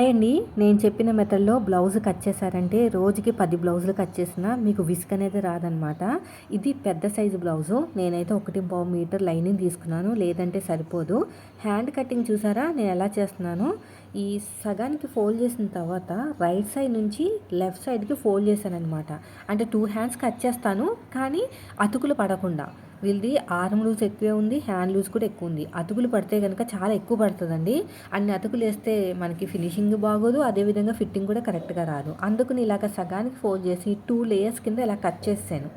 అండి నేను చెప్పిన మెథడ్లో బ్లౌజ్ కట్ చేశారంటే రోజుకి పది బ్లౌజులు కట్ చేసిన మీకు విసుక్ అనేది రాదనమాట. ఇది పెద్ద సైజు బ్లౌజు. నేనైతే ఒకటి పావు మీటర్ లైనింగ్ తీసుకున్నాను. లేదంటే సరిపోదు. హ్యాండ్ కటింగ్ చూసారా? నేను ఎలా చేస్తున్నాను? ఈ సగానికి ఫోల్డ్ చేసిన తర్వాత రైట్ సైడ్ నుంచి లెఫ్ట్ సైడ్కి ఫోల్డ్ చేశాను అనమాట అంటే టూ హ్యాండ్స్ కట్ చేస్తాను కానీ అతుకులు పడకుండా. వీళ్ళది ఆర్మ్ లూజ్ ఎక్కువే ఉంది హ్యాండ్ లూజ్ కూడా ఎక్కువ ఉంది. అతుకులు పడితే కనుక చాలా ఎక్కువ పడుతుందండి. అన్ని అతుకులు వేస్తే మనకి ఫినిషింగ్ బాగోదు అదేవిధంగా ఫిట్టింగ్ కూడా కరెక్ట్గా రాదు. అందుకని ఇలాగ సగానికి ఫోల్డ్ చేసి టూ లేయర్స్ కింద ఇలా కట్ చేసాను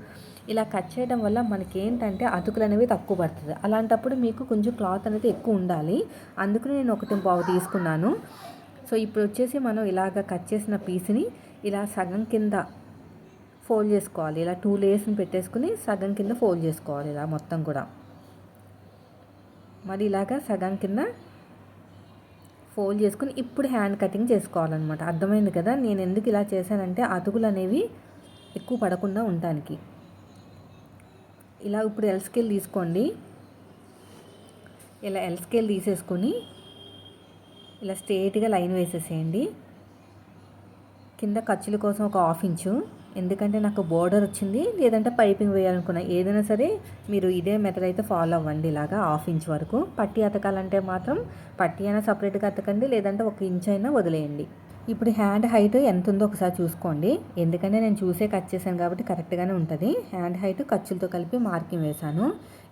ఇలా కట్ చేయడం వల్ల మనకి ఏంటంటే అతుకులు అనేవి తక్కువ పడుతుంది. అలాంటప్పుడు మీకు కొంచెం క్లాత్ అనేది ఎక్కువ ఉండాలి. అందుకని నేను ఒకటి బాగు తీసుకున్నాను. సో ఇప్పుడు వచ్చేసి మనం ఇలాగ కట్ చేసిన పీస్ని ఇలా సగం కింద ఫోల్డ్ చేసుకోవాలి. ఇలా టూ లేయర్స్ని పెట్టేసుకుని సగం కింద ఫోల్డ్ చేసుకోవాలి ఇలా మొత్తం కూడా. మరి ఇలాగా సగం కింద ఫోల్డ్ చేసుకుని ఇప్పుడు హ్యాండ్ కటింగ్ చేసుకోవాలన్నమాట. అర్థమైంది కదా? నేను ఎందుకు ఇలా చేశానంటే అతుకులు అనేవి ఎక్కువ పడకుండా ఉండటానికి. ఇలా ఇప్పుడు ఎల్ స్కేల్ తీసుకోండి. ఇలా ఎల్ స్కేల్ తీసేసుకొని ఇలా స్ట్రేట్గా లైన్ వేసేసేయండి. కింద ఖర్చుల కోసం ఒక హాఫ్ ఇంచు. ఎందుకంటే నాకు బోర్డర్ వచ్చింది లేదంటే పైపింగ్ వేయాలనుకున్నా. ఏదైనా సరే మీరు ఇదే మెథడ్ అయితే ఫాలో అవ్వండి ఇలాగా హాఫ్ ఇంచ్ వరకు. పట్టి అతకాలంటే మాత్రం పట్టి అయినా సపరేట్గా అతకండి లేదంటే ఒక ఇంచ్ అయినా వదిలేయండి. ఇప్పుడు హ్యాండ్ హైట్ ఎంత ఉందో ఒకసారి చూసుకోండి. ఎందుకంటే నేను చూసే కట్ చేశాను కాబట్టి కరెక్ట్గానే ఉంటుంది. హ్యాండ్ హైట్ ఖర్చులతో కలిపి మార్కింగ్ వేశాను.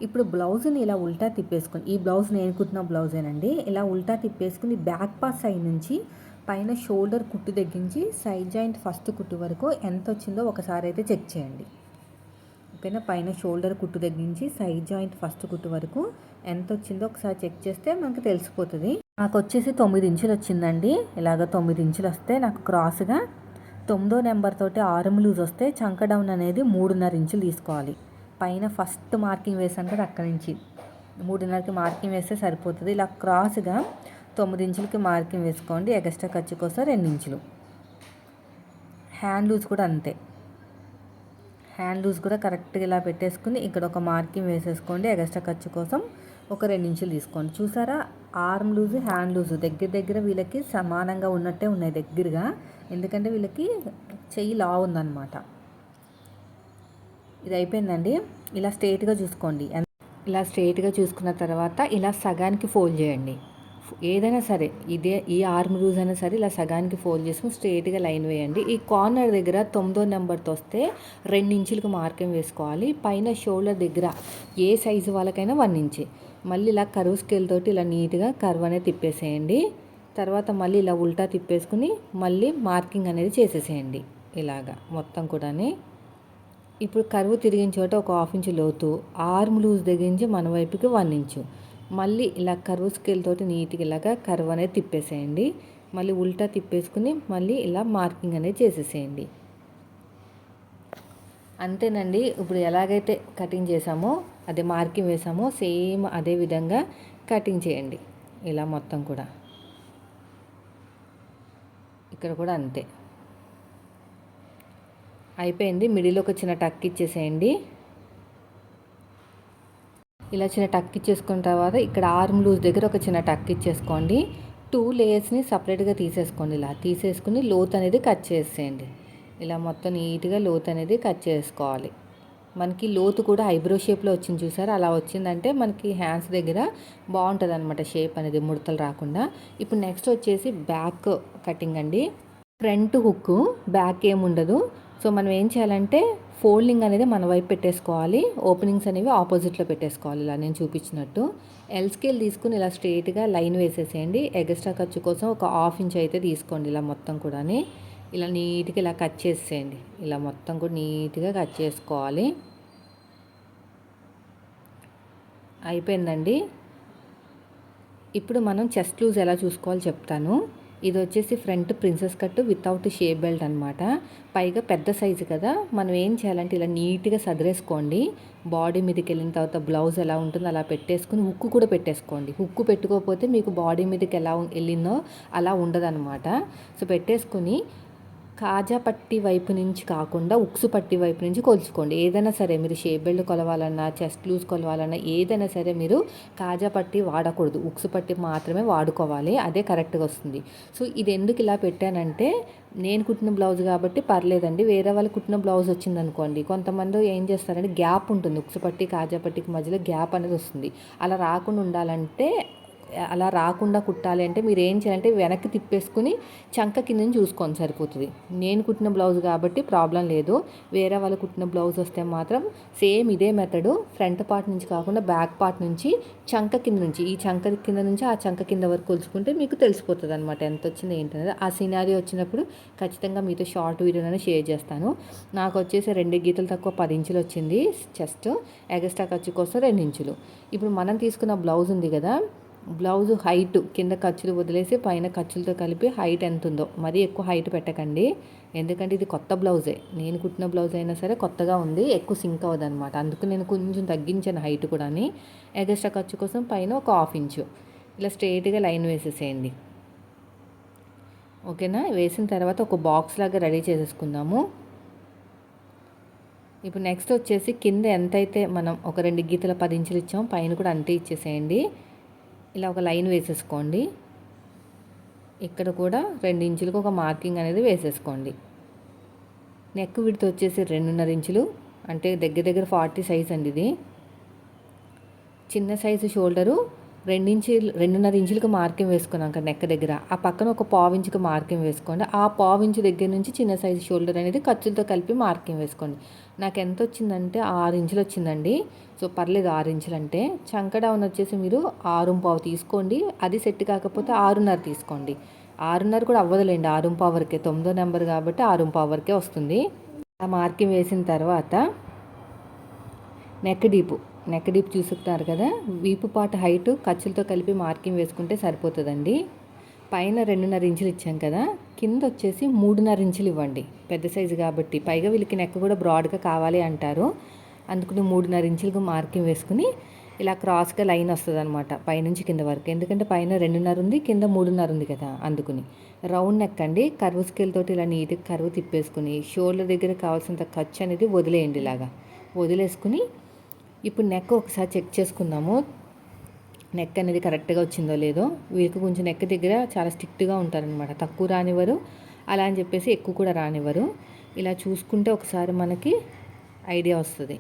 ఇప్పుడు బ్లౌజ్ని ఇలా ఉల్టా తిప్పేసుకుని ఈ బ్లౌజ్ నేను కుట్టిన బ్లౌజేనండి ఇలా ఉల్టా తిప్పేసుకుని బ్యాక్ పాస్ సైడ్ నుంచి పైన షోల్డర్ కుట్టు తగ్గించి సైడ్ జాయింట్ ఫస్ట్ కుట్టు వరకు ఎంత వచ్చిందో ఒకసారి అయితే చెక్ చేయండి. ఓకేనా? పైన షోల్డర్ కుట్టు తగ్గించి సైడ్ జాయింట్ ఫస్ట్ కుట్టు వరకు ఎంత వచ్చిందో ఒకసారి చెక్ చేస్తే మనకు తెలిసిపోతుంది. నాకు వచ్చేసి తొమ్మిది ఇంచులు వచ్చిందండి. ఇలాగ తొమ్మిది ఇంచులు వస్తే నాకు క్రాస్గా తొమ్మిదో నెంబర్ తోటి ఆరం లూజ్ వస్తే చంక డౌన్ అనేది మూడున్నర ఇంచులు తీసుకోవాలి. పైన ఫస్ట్ మార్కింగ్ వేసాను కదా అక్కడి నుంచి. మూడున్నరకి మార్కింగ్ వేస్తే సరిపోతుంది. ఇలా క్రాస్గా తొమ్మిది ఇంచులకి మార్కింగ్ వేసుకోండి ఎగస్ట్రా ఖర్చు కోసం రెండు ఇంచులు హ్యాండ్ లూజ్ కూడా అంతే. హ్యాండ్ లూజ్ కూడా కరెక్ట్గా ఇలా పెట్టేసుకుని ఇక్కడ ఒక మార్కింగ్ వేసేసుకోండి ఎగస్ట్రా ఖర్చు కోసం ఒక రెండు ఇంచులు తీసుకోండి. చూసారా? ఆర్మ్ లూజ్ హ్యాండ్ లూజ్ దగ్గర దగ్గర వీళ్ళకి సమానంగా ఉన్నట్టే ఉన్నాయి దగ్గరగా. ఎందుకంటే వీళ్ళకి చెయ్యి లా ఉందన్నమాట. ఇది అయిపోయిందండి. ఇలా స్ట్రైట్గా చూసుకోండి. ఇలా స్ట్రైట్గా చూసుకున్న తర్వాత ఇలా సగానికి ఫోల్డ్ చేయండి. ఏదైనా సరే ఇదే ఈ ఆర్మ్ రూజ్ అయినా సరే ఇలా సగానికి ఫోల్డ్ చేసుకుని స్ట్రేట్గా లైన్ వేయండి. ఈ కార్నర్ దగ్గర తొమ్మిదో నెంబర్తో వస్తే రెండు ఇంచులకు మార్కింగ్ వేసుకోవాలి. పైన షోల్డర్ దగ్గర ఏ సైజు వాళ్ళకైనా వన్ ఇంచ్ మళ్ళీ ఇలా కరువు స్కేల్ తోటి ఇలా నీట్గా కర్వ్ అనేది తిప్పేసేయండి. తర్వాత మళ్ళీ ఇలా ఉల్టా తిప్పేసుకుని మళ్ళీ మార్కింగ్ అనేది చేసేసేయండి. ఇలాగా మొత్తం కూడా ఇప్పుడు కరువు తిరిగిన చోట ఒక హాఫ్ ఇంచు లోతు ఆర్మ్ లూజ్ దగ్గర నుంచి మన వైపుకి వన్ ఇంచు మళ్ళీ ఇలా కర్వ్ స్కేల్ తోటి నీట్గా ఇలాగా కర్వ్ అనేది తిప్పేసేయండి. మళ్ళీ ఉల్టా తిప్పేసుకుని మళ్ళీ ఇలా మార్కింగ్ అనేది చేసేసేయండి. అంతేనండి. ఇప్పుడు ఎలాగైతే కటింగ్ చేసామో అదే మార్కింగ్ వేసామో సేమ్ అదే విధంగా కటింగ్ చేయండి. ఇలా మొత్తం కూడా. ఇక్కడ కూడా అంతే. అయిపోయింది. మిడిల్ ఒక చిన్న టక్ ఇచ్చేసేయండి. ఇలా చిన్న టక్ ఇచ్చేసుకున్న తర్వాత ఇక్కడ ఆర్మ్ లూజ్ దగ్గర ఒక చిన్న టక్ ఇచ్చేసుకోండి. టూ లేయర్స్ని సపరేట్గా తీసేసుకోండి ఇలా. తీసేసుకుని లోత్ అనేది కట్ చేసేయండి. ఇలా మొత్తం నీట్గా లోత్ అనేది కట్ చేసుకోవాలి. మనకి లోతు కూడా ఐబ్రో షేప్లో వచ్చింది చూసారు? అలా వచ్చిందంటే మనకి హ్యాండ్స్ దగ్గర బాగుంటుంది అనమాట షేప్ అనేది ముడతలు రాకుండా. ఇప్పుడు నెక్స్ట్ వచ్చేసి బ్యాక్ కటింగ్ అండి. ఫ్రంట్ హుక్ బ్యాక్ ఏముండదు సో మనం ఏం చేయాలంటే ఫోల్డింగ్ అనేది మన వైపు పెట్టేసుకోవాలి. ఓపెనింగ్స్ అనేవి ఆపోజిట్లో పెట్టేసుకోవాలి. ఇలా నేను చూపించినట్టు. ఎల్ స్కేల్ తీసుకుని ఇలా స్ట్రైట్గా లైన్ వేసేసేయండి. ఎగస్ట్రా ఖర్చు కోసం ఒక హాఫ్ ఇంచ్ అయితే తీసుకోండి ఇలా మొత్తం కూడా ఇలా నీట్గా ఇలా కట్ చేసేయండి ఇలా మొత్తం కూడా నీట్గా కట్ చేసుకోవాలి. అయిపోయిందండి. ఇప్పుడు మనం చెస్ట్ లూజ్ ఎలా చూసుకోవాలో చెప్తాను. ఇది వచ్చేసి front princess cut without shape belt అనమాట పైగా పెద్ద సైజు కదా. మనం ఏం చేయాలంటే ఇలా నీట్గా సదిరేసుకోండి. బాడీ మీదకి వెళ్ళిన తర్వాత బ్లౌజ్ ఎలా ఉంటుందో అలా పెట్టేసుకుని హుక్కు కూడా పెట్టేసుకోండి. హుక్కు పెట్టుకోకపోతే మీకు బాడీ మీదకి ఎలా వెళ్ళిందో అలా ఉండదన్నమాట. సో పెట్టేసుకుని కాజాపట్టి వైపు నుంచి కాకుండా ఉక్సు పట్టి వైపు నుంచి కొలుచుకోండి. ఏదైనా సరే మీరు షేప్ బెల్ట్ కొలవాలన్నా చెస్ట్ లూజ్ కొలవాలన్నా ఏదైనా సరే మీరు కాజా పట్టి వాడకూడదు. ఉక్సు పట్టి మాత్రమే వాడుకోవాలి. అదే కరెక్ట్గా వస్తుంది. సో ఇది ఎందుకు ఇలా పెట్టానంటే నేను కుట్టిన బ్లౌజ్ కాబట్టి పర్లేదండి. వేరే వాళ్ళు కుట్టిన బ్లౌజ్ వచ్చింది అనుకోండి కొంతమంది ఏం చేస్తారంటే గ్యాప్ ఉంటుంది. ఉక్సు పట్టి కాజా పట్టికి మధ్యలో గ్యాప్ అనేది వస్తుంది. అలా రాకుండా ఉండాలంటే అలా రాకుండా కుట్టాలి అంటే మీరు ఏం చేయాలంటే వెనక్కి తిప్పేసుకుని చంక కింద చూసుకోండి సరిపోతుంది. నేను కుట్టిన బ్లౌజ్ కాబట్టి ప్రాబ్లం లేదు. వేరే వాళ్ళు కుట్టిన బ్లౌజ్ వస్తే మాత్రం సేమ్ ఇదే మెథడు. ఫ్రంట్ పార్ట్ నుంచి కాకుండా బ్యాక్ పార్ట్ నుంచి చంక కింద నుంచి. ఈ చంక కింద నుంచి ఆ చంక కింద వరకు కొలుచుకుంటే మీకు తెలిసిపోతుంది అనమాట ఎంత వచ్చింది ఏంటనేది ఆ సినారీ వచ్చినప్పుడు ఖచ్చితంగా మీతో షార్ట్ వీడియోలోనే షేర్ చేస్తాను. నాకు వచ్చేసి రెండు గీతలు తక్కువ పది ఇంచులు వచ్చింది. చెస్ట్ ఎగస్ట్రా ఖర్చు కోసం రెండు ఇంచులు. ఇప్పుడు మనం తీసుకున్న బ్లౌజ్ ఉంది కదా బ్లౌజ్ హైట్ కింద ఖర్చులు వదిలేసి పైన ఖర్చులతో కలిపి హైట్ ఎంత ఉందో మరీ ఎక్కువ హైట్ పెట్టకండి. ఎందుకంటే ఇది కొత్త బ్లౌజే. నేను కుట్టిన బ్లౌజ్ అయినా సరే కొత్తగా ఉంది ఎక్కువ సింక్ అవ్వదు అనమాట అందుకు నేను కొంచెం తగ్గించాను హైట్ కూడా ఎగస్ట్రా ఖర్చు కోసం పైన ఒక హాఫ్ ఇంచు. ఇలా స్ట్రైట్గా లైన్ వేసేసేయండి. ఓకేనా? వేసిన తర్వాత ఒక బాక్స్ లాగా రెడీ చేసేసుకుందాము. ఇప్పుడు నెక్స్ట్ వచ్చేసి కింద ఎంతైతే మనం ఒక రెండు గీతల పది ఇంచులు ఇచ్చామో పైన కూడా అంతే ఇచ్చేసేయండి. ఇలా ఒక లైన్ వేసేసుకోండి. ఇక్కడ కూడా రెండు ఇంచులకు ఒక మార్కింగ్ అనేది వేసేసుకోండి. నెక్ విడితో వచ్చేసి రెండున్నర ఇంచులు అంటే దగ్గర దగ్గర ఫార్టీ సైజ్ అండి ఇది. చిన్న సైజు షోల్డరు రెండించులు రెండున్నర ఇంచులకు మార్కింగ్ వేసుకున్నాం కదా నెక్ దగ్గర. ఆ పక్కన ఒక పావు ఇంచుకి మార్కింగ్ వేసుకోండి. ఆ పావు ఇంచు దగ్గర నుంచి చిన్న సైజు షోల్డర్ అనేది ఖర్చులతో కలిపి మార్కింగ్ వేసుకోండి. నాకు ఎంత వచ్చిందంటే ఆరు ఇంచులు వచ్చిందండి. సో పర్లేదు ఆరు ఇంచులు అంటే. చంక డౌన్ వచ్చేసి మీరు ఆరు పావు తీసుకోండి. అది సెట్ కాకపోతే ఆరున్నర తీసుకోండి. ఆరున్నర కూడా అవ్వదులేండి. ఆరు పావు వరకే. తొమ్మిదో నెంబర్ కాబట్టి ఆరు పావు వరకే వస్తుంది. ఆ మార్కింగ్ వేసిన తర్వాత నెక్ డీపు. నెక్ డీప్ చూసుకున్నారు కదా? వీపు పాట హైట్ ఖర్చులతో కలిపి మార్కింగ్ వేసుకుంటే సరిపోతుందండి. పైన రెండున్నర ఇంచులు ఇచ్చాం కదా? కింద వచ్చేసి మూడున్నర ఇంచులు ఇవ్వండి. పెద్ద సైజు కాబట్టి. పైగా వీళ్ళకి నెక్ కూడా బ్రాడ్గా కావాలి అంటారు. అందుకని మూడున్నర ఇంచులకు మార్కింగ్ వేసుకుని ఇలా క్రాస్గా లైన్ వస్తుంది అనమాట పైనుంచి కింద వరకు. ఎందుకంటే పైన రెండున్నర ఉంది కింద మూడున్నర ఉంది కదా? అందుకుని. రౌండ్ నెక్ అండి. కరువు స్కేల్ తోటి ఇలా నీట్గా కరువు తిప్పేసుకుని షోల్డర్ దగ్గర కావాల్సినంత ఖర్చు అనేది వదిలేయండి ఇలాగా. వదిలేసుకుని ఇప్పుడు నెక్ ఒకసారి చెక్ చేసుకుందాము. నెక్ అనేది కరెక్ట్గా వచ్చిందో లేదో. వీరికి కొంచెం నెక్ దగ్గర చాలా స్ట్రిక్ట్గా ఉంటారనమాట తక్కువ రానివ్వరు. అలా అని చెప్పేసి ఎక్కువ కూడా రానివ్వరు. ఇలా చూసుకుంటే ఒకసారి మనకి ఐడియా వస్తుంది.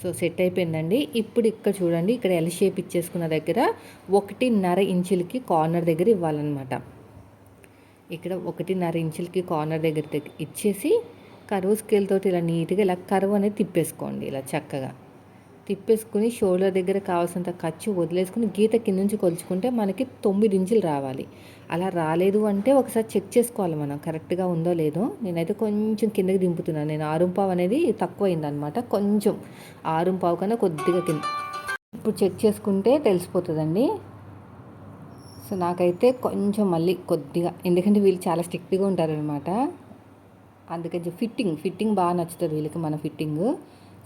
సో సెట్ అయిపోయిందండి. ఇప్పుడు ఇక్కడ చూడండి ఇక్కడ ఎల్ షేప్ ఇచ్చేసుకున్న దగ్గర ఒకటిన్నర ఇంచులకి కార్నర్ దగ్గర ఇవ్వాలన్నమాట. ఇక్కడ ఒకటిన్నర ఇంచులకి కార్నర్ దగ్గర ఇచ్చేసి కరువు స్కేల్ తోటి ఇలా నీట్గా ఇలా కరువు అనేది తిప్పేసుకోండి ఇలా చక్కగా. తిప్పేసుకుని షోల్డర్ దగ్గర కావాల్సినంత ఖర్చు వదిలేసుకుని గీత కింద నుంచి కొలుచుకుంటే మనకి తొమ్మిది ఇంచులు రావాలి. అలా రాలేదు అంటే ఒకసారి చెక్ చేసుకోవాలి మనం. కరెక్ట్గా ఉందో లేదో. నేనైతే కొంచెం కిందకి దింపుతున్నాను. నేను ఆరుంపావు అనేది తక్కువ అయిందనమాట కొంచెం ఆరుంపావు కన్నా కొద్దిగా కింద. ఇప్పుడు చెక్ చేసుకుంటే తెలిసిపోతుందండి. సో నాకైతే కొంచెం మళ్ళీ కొద్దిగా ఎందుకంటే వీళ్ళు చాలా స్ట్రిక్ట్గా ఉంటారనమాట అందుకని ఫిట్టింగ్ ఫిట్టింగ్ బాగా నచ్చుతుంది వీళ్ళకి మన ఫిట్టింగ్.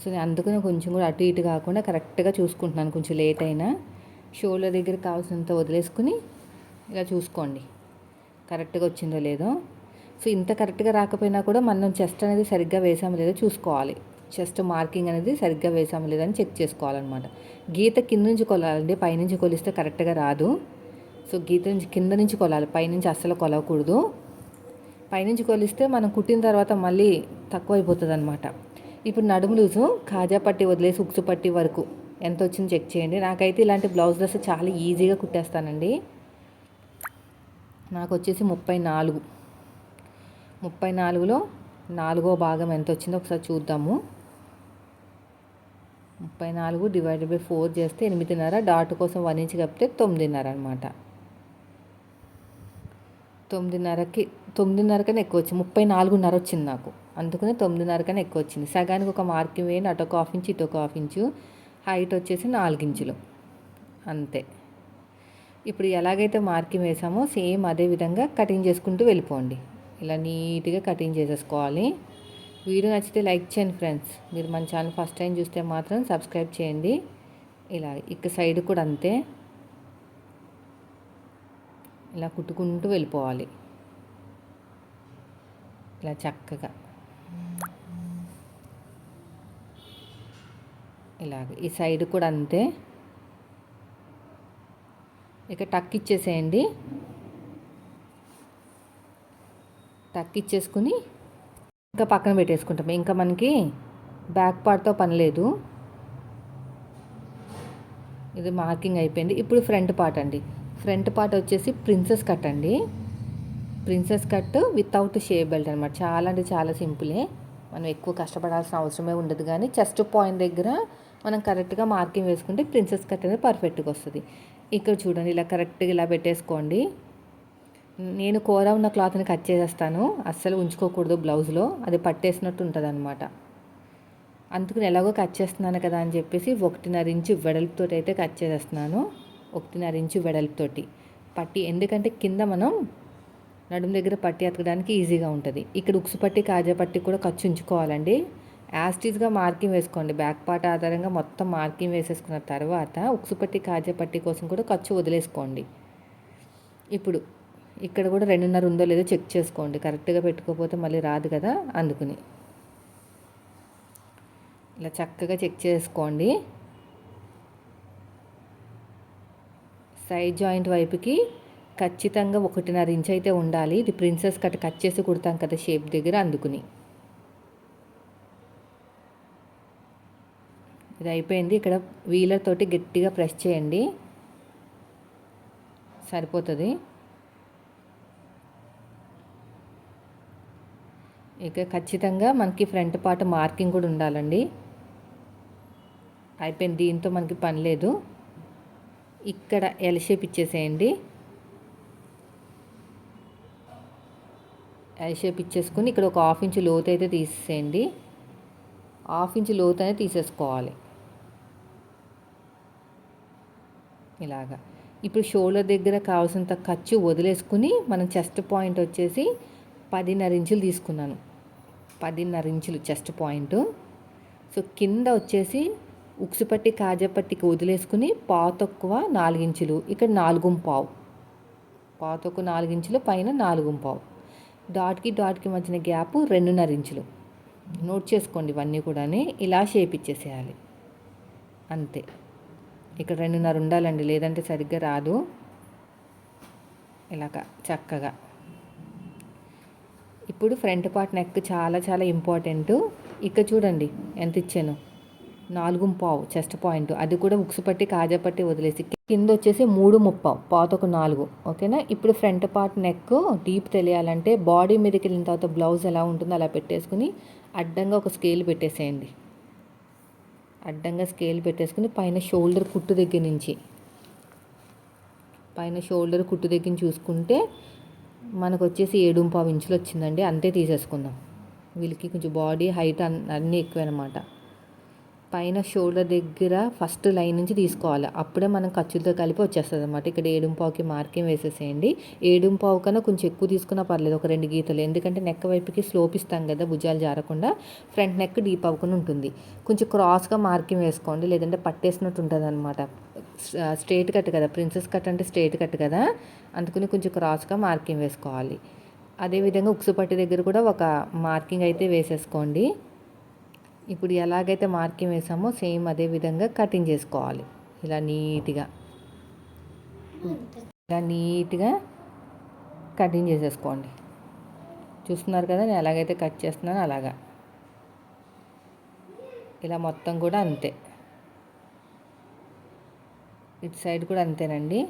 సో నేను అందుకనే కొంచెం కూడా అటు ఇటు కాకుండా కరెక్ట్గా చూసుకుంటున్నాను. కొంచెం లేట్ అయినా షోల్డర్ దగ్గర కావాల్సినంత వదిలేసుకుని ఇలా చూసుకోండి. కరెక్ట్గా వచ్చిందో లేదో. సో ఇంత కరెక్ట్గా రాకపోయినా కూడా మనం చెస్ట్ అనేది సరిగ్గా వేసాము లేదో చూసుకోవాలి. చెస్ట్ మార్కింగ్ అనేది సరిగ్గా వేసాము లేదని చెక్ చేసుకోవాలన్నమాట. గీత కింద నుంచి కొలాలండి. పైనుంచి కొలిస్తే కరెక్ట్గా రాదు. సో గీత నుంచి కింద నుంచి కొలాలి. పైనుంచి అస్సలు కొలవకూడదు. పైనుంచి కొలిస్తే మనం కుట్టిన తర్వాత మళ్ళీ తక్కువ అయిపోతుంది అనమాట ఇప్పుడు నడుము లూజు కాజా పట్టి వదిలేసి ఉక్సు పట్టి వరకు. ఎంత వచ్చిందో చెక్ చేయండి. నాకైతే ఇలాంటి బ్లౌజ్ డ్రెస్ చాలా ఈజీగా కుట్టేస్తానండి. నాకు వచ్చేసి ముప్పై నాలుగు. ముప్పై నాలుగులో నాలుగో భాగం ఎంత వచ్చిందో ఒకసారి చూద్దాము. ముప్పై నాలుగు డివైడెడ్ బై ఫోర్ చేస్తే ఎనిమిదిన్నర డాట్ కోసం వన్ ఇంచ్ కప్పితే తొమ్మిదిన్నర అనమాట తొమ్మిదిన్నరకి తొమ్మిదిన్నర కన్నా ఎక్కువ వచ్చింది ముప్పై నాలుగున్నర వచ్చింది నాకు. అందుకునే తొమ్మిదిన్నర కన్నా ఎక్కువ వచ్చింది సగానికి ఒక మార్కింగ్ వేయండి అటు ఒక హాఫ్ ఇంచు ఇటు ఒక హాఫ్ ఇంచు. హైట్ వచ్చేసి నాలుగించులు అంతే. ఇప్పుడు ఎలాగైతే మార్కింగ్ వేసామో సేమ్ అదే విధంగా కటింగ్ చేసుకుంటూ వెళ్ళిపోండి. ఇలా నీట్గా కటింగ్ చేసేసుకోవాలి. వీడియో నచ్చితే లైక్ చేయండి ఫ్రెండ్స్. మీరు మన ఛానల్ ఫస్ట్ టైం చూస్తే మాత్రం సబ్స్క్రైబ్ చేయండి. ఇలా ఇక సైడ్ కూడా అంతే. ఇలా కుట్టుకుంటూ వెళ్ళిపోవాలి. ఇలా చక్కగా. ఇలాగ ఈ సైడ్ కూడా అంతే. ఇక టక్ ఇచ్చేసేయండి. టక్ ఇచ్చేసుకుని ఇంకా పక్కన పెట్టేసుకుంటాం. ఇంకా మనకి బ్యాక్ పార్ట్తో పని లేదు. ఇది మార్కింగ్ అయిపోయింది. ఇప్పుడు ఫ్రంట్ పార్ట్ అండి. ఫ్రంట్ పార్ట్ వచ్చేసి ప్రిన్సెస్ కట్ అండి. Princess cut without shape belt అనమాట చాలా అంటే చాలా సింపులే. మనం ఎక్కువ కష్టపడాల్సిన అవసరమే ఉండదు కానీ చెస్ట్ పాయింట్ దగ్గర మనం కరెక్ట్గా మార్కింగ్ వేసుకుంటే ప్రిన్సెస్ కట్ అనేది పర్ఫెక్ట్గా వస్తుంది. ఇక్కడ చూడండి ఇలా కరెక్ట్గా ఇలా పెట్టేసుకోండి. నేను కూర ఉన్న క్లాత్ని కట్ చేసేస్తాను. అస్సలు ఉంచుకోకూడదు బ్లౌజ్లో. అది పట్టేసినట్టు ఉంటుంది అనమాట అందుకని ఎలాగో కట్ చేస్తున్నాను కదా అని చెప్పేసి ఒకటిన్నర ఇంచు వెడల్పుతో అయితే కట్ చేసేస్తున్నాను. ఒకటిన్నర ఇంచు వెడల్పుతోటి. పట్టి ఎందుకంటే కింద మనం నడుము దగ్గర పట్టి అతకడానికి ఈజీగా ఉంటుంది. ఇక్కడ ఉక్సు పట్టి కాజా పట్టి కూడా ఖర్చు ఉంచుకోవాలండి. యాస్టీస్గా మార్కింగ్ వేసుకోండి. బ్యాక్ పార్ట్ ఆధారంగా మొత్తం మార్కింగ్ వేసేసుకున్న తర్వాత ఉక్సు పట్టి కాజా పట్టి కోసం కూడా ఖర్చు వదిలేసుకోండి. ఇప్పుడు ఇక్కడ కూడా రెండున్నర ఉందో లేదో చెక్ చేసుకోండి. కరెక్ట్గా పెట్టుకోకపోతే మళ్ళీ రాదు కదా అందుకుని. ఇలా చక్కగా చెక్ చేసుకోండి. సైడ్ జాయింట్ వైపుకి ఖచ్చితంగా ఒకటిన్నర ఇంచ్ అయితే ఉండాలి. ఇది ప్రిన్సెస్ కట్ కట్ చేసి కుడతాం కదా షేప్ దగ్గర అందుకుని. ఇది అయిపోయింది. ఇక్కడ వీలర్ తోటి గట్టిగా ప్రెస్ చేయండి. సరిపోతుంది. ఇక ఖచ్చితంగా మనకి ఫ్రంట్ పార్ట్ మార్కింగ్ కూడా ఉండాలండి. అయిపోయింది. దీంతో మనకి పని లేదు. ఇక్కడ ఎల్ షేప్ ఇచ్చేసేయండి. ఎల్ షేప్ ఇచ్చేసుకుని ఇక్కడ ఒక హాఫ్ ఇంచ్ లోతు అయితే తీసేయండి. హాఫ్ ఇంచ్ లోతు అనేది తీసేసుకోవాలి. ఇలాగా. ఇప్పుడు షోల్డర్ దగ్గర కావాల్సినంత ఖర్చు వదిలేసుకుని మనం చెస్ట్ పాయింట్ వచ్చేసి పదిన్నర ఇంచులు తీసుకున్నాను. పదిన్నర ఇంచులు చెస్ట్ పాయింట్ సో కింద వచ్చేసి ఉక్సుపట్టి కాజపట్టికి వదిలేసుకుని పాతక్కువ తక్కువ నాలుగించులు. ఇక్కడ నాలుగు పావు. పావు నాలుగించులు పైన నాలుగు పావు. డాట్కి డాట్కి మధ్యన గ్యాప్ రెండున్నర ఇంచులు. నోట్ చేసుకోండి ఇవన్నీ కూడా ఇలా షేప్ ఇచ్చేసేయాలి. అంతే. ఇక్కడ రెండున్నర ఉండాలండి. లేదంటే సరిగ్గా రాదు. ఇలాగ చక్కగా. ఇప్పుడు ఫ్రంట్ పార్ట్ నెక్ చాలా చాలా ఇంపార్టెంట్. ఇక్కడ చూడండి ఎంత ఇచ్చాను? నాలుగు పావు చెస్ట్ పాయింట్. అది కూడా ఉక్సు పట్టి కాజా పట్టి వదిలేసి. కింద వచ్చేసి మూడు ముప్పావు పాతకు నాలుగు. ఓకేనా? ఇప్పుడు ఫ్రంట్ పార్ట్ నెక్ డీప్ తెలియాలంటే బాడీ మీదకి వెళ్ళిన తర్వాత బ్లౌజ్ ఎలా ఉంటుందో అలా పెట్టేసుకుని అడ్డంగా ఒక స్కేల్ పెట్టేసేయండి. అడ్డంగా స్కేల్ పెట్టేసుకుని పైన షోల్డర్ కుట్టు దగ్గర నుంచి. పైన షోల్డర్ కుట్టు దగ్గర చూసుకుంటే మనకు వచ్చేసి ఏడు పావు ఇంచులు వచ్చిందండి అంతే తీసేసుకుందాం. వీళ్ళకి కొంచెం బాడీ హైట్ అన్నీ ఎక్కువ అనమాట పైన షోల్డర్ దగ్గర ఫస్ట్ లైన్ నుంచి తీసుకోవాలి. అప్పుడే మనం ఖర్చులతో కలిపి వచ్చేస్తుంది అనమాట ఇక్కడ ఏడుంపావుకి మార్కింగ్ వేసేసేయండి. ఏడుంపావు కన్నా కొంచెం ఎక్కువ తీసుకున్నా పర్లేదు ఒక రెండు గీతలు. ఎందుకంటే నెక్ వైపుకి స్లోప్ ఇస్తాం కదా భుజాలు జారకుండా ఫ్రంట్ నెక్ డీప్ అవ్వకుండా ఉంటుంది. కొంచెం క్రాస్గా మార్కింగ్ వేసుకోండి. లేదంటే పట్టేసినట్టు ఉంటుంది అనమాట స్ట్రేట్ కట్ కదా. ప్రిన్సెస్ కట్ అంటే స్ట్రేట్ కట్ కదా. అందుకని కొంచెం క్రాస్గా మార్కింగ్ వేసుకోవాలి. అదేవిధంగా ఉక్సుపట్టి దగ్గర కూడా ఒక మార్కింగ్ అయితే వేసేసుకోండి. ఇప్పుడు ఎలాగైతే మార్కింగ్ వేసామో సేమ్ అదే విధంగా కటింగ్ చేసుకోవాలి. ఇలా నీట్గా. ఇలా నీట్గా కటింగ్ చేసేసుకోండి. చూస్తున్నారు కదా నేను ఎలాగైతే కట్ చేస్తున్నానో అలాగా. ఇలా మొత్తం కూడా అంతే. ఇటు సైడ్ కూడా అంతేనండి.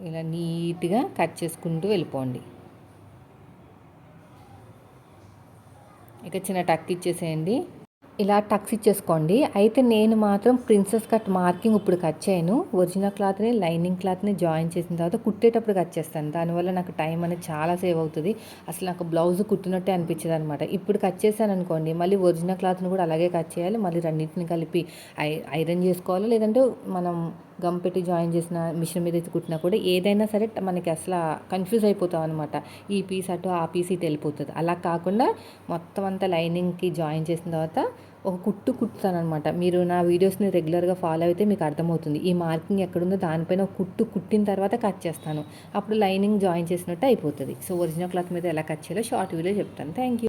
ఇలా నీట్గా కట్ చేసుకుంటూ వెళ్ళిపోండి. ఇక చిన్న టక్ ఇచ్చేసేయండి. ఇలా టక్స్ ఇచ్చేసుకోండి. అయితే నేను మాత్రం ప్రిన్సెస్ కట్ మార్కింగ్ ఇప్పుడు కట్ చేయను. ఒరిజినల్ క్లాత్ని లైనింగ్ క్లాత్ని జాయిన్ చేసిన తర్వాత కుట్టేటప్పుడు కట్ చేస్తాను. దానివల్ల నాకు టైం అనేది చాలా సేవ్ అవుతుంది. అసలు నాకు బ్లౌజ్ కుట్టినట్టే అనిపించదు అనమాట ఇప్పుడు కట్ చేశాను అనుకోండి మళ్ళీ ఒరిజినల్ క్లాత్ని కూడా అలాగే కట్ చేయాలి. మళ్ళీ రెండింటిని కలిపి ఐ ఐరన్ చేసుకోవాలి? లేదంటే మనం గమ్ పెట్టి జాయిన్ చేసిన మిషన్ మీద కుట్టినా కూడా ఏదైనా సరే మనకి అసలు కన్ఫ్యూజ్ అయిపోతాం అనమాట ఈ పీస్ అటు ఆ పీస్ ఇటు వెళ్ళిపోతుంది. అలా కాకుండా మొత్తం అంతా లైనింగ్కి జాయిన్ చేసిన తర్వాత ఒక కుట్టు కుట్టుతానమాట అనమాట మీరు నా వీడియోస్ని రెగ్యులర్గా ఫాలో అయితే మీకు అర్థమవుతుంది. ఈ మార్కింగ్ ఎక్కడుందో దానిపైన ఒక కుట్టు కుట్టిన తర్వాత కట్ చేస్తాను. అప్పుడు లైనింగ్ జాయిన్ చేసినట్టు అయిపోతుంది. సో ఒరిజినల్ క్లాత్ మీద ఎలా కట్ చేయాలో షార్ట్ వీడియో చెప్తాను. Thank you